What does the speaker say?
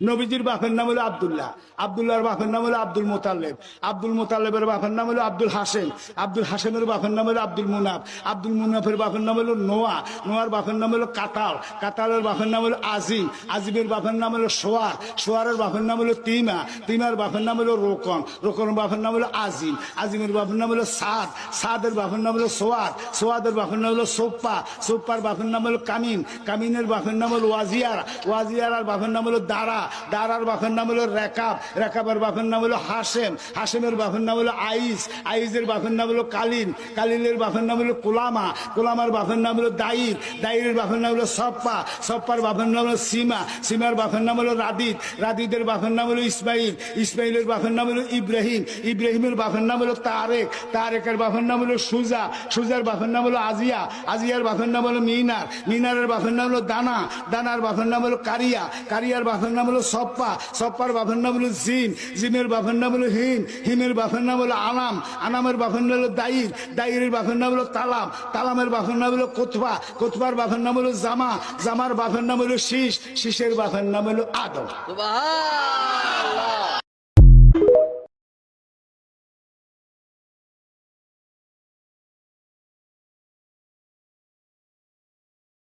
নবীজির বাপের নাম হলো আবদুল্লাহ আবদুল্লাহর বাপের নাম হলো আব্দুল মোতাল্লেব আব্দুল মোতাল্লেবের বাপের নাম হলো আব্দুল হাসেম আব্দুল হাসেমের বাপের নাম হলো আব্দুল মুনাফ আব্দুল মুনাফের বাপের নাম হলো নোয়া নোয়ার বাপের নাম হলো কাতাল কাতালের বাপের নাম হলো আজিম আজিমের বাপের নাম হলো সোয়ার সোয়ারের বাপের নাম হলো তিমা তিমার বাপের নাম হলো রোকন রোকনের বাপের নাম হলো আজিম আজিমের বাপের নাম হলো সাদ সাদের বাপের নাম হলো সোয়াদ সোয়াদের বাপের নাম হলো সোপ্পা সোপ্পার বাপের নাম হলো কামিন কামিনের বাপের নাম হলো ওয়াজিয়ার ওয়াজিয়ার বাপের নাম হলো দারা দারার বাপের নাম হলো রেকাব রেকাবের বাপের নাম হলো হাসেম হাসেমের বাপের নাম হলো আইস আইসের বাপের নাম হলো কালিন কালিনের বাপের নাম হলো কোলামা কোলামার বাপের নাম হলো দাইর দাইরের বাপের নাম হলো সপ্পা সপ্পার বাপের নাম হলো সীমা সীমার বাপের নাম হলো রাদিদ রাদিদের বাপের নাম হলো ইসমাইল ইসমাইলের বাপের নাম হলো ইব্রাহিম ইব্রাহিমের বাপের নাম হলো তারেক তারেকের বাপের নাম হলো সুজা সুজার বাপের নাম হলো আজিয়া আজিয়ার বাপের নাম হলো মিনার মিনারের বাপের নাম হলো দানা দানার বাপের নাম হলো কারিয়া কারিয়ার বাপের নাম হলো সপ্পা। সপ্পার বাপের নাম হলো জিন। জিনের বাপের নাম হলো হিম হিমের বাপের নাম হলো আনাম। আনামের বাপের নাম হলো দাইর। দাইরের বাপের নাম হলো তালাম। তালামের বাপের নাম হলো কোথবা কোথবার বাপের নাম হলো জামা। জামার বাপের নাম হলো শীষ। শীষের বাপের নাম হলো আদম।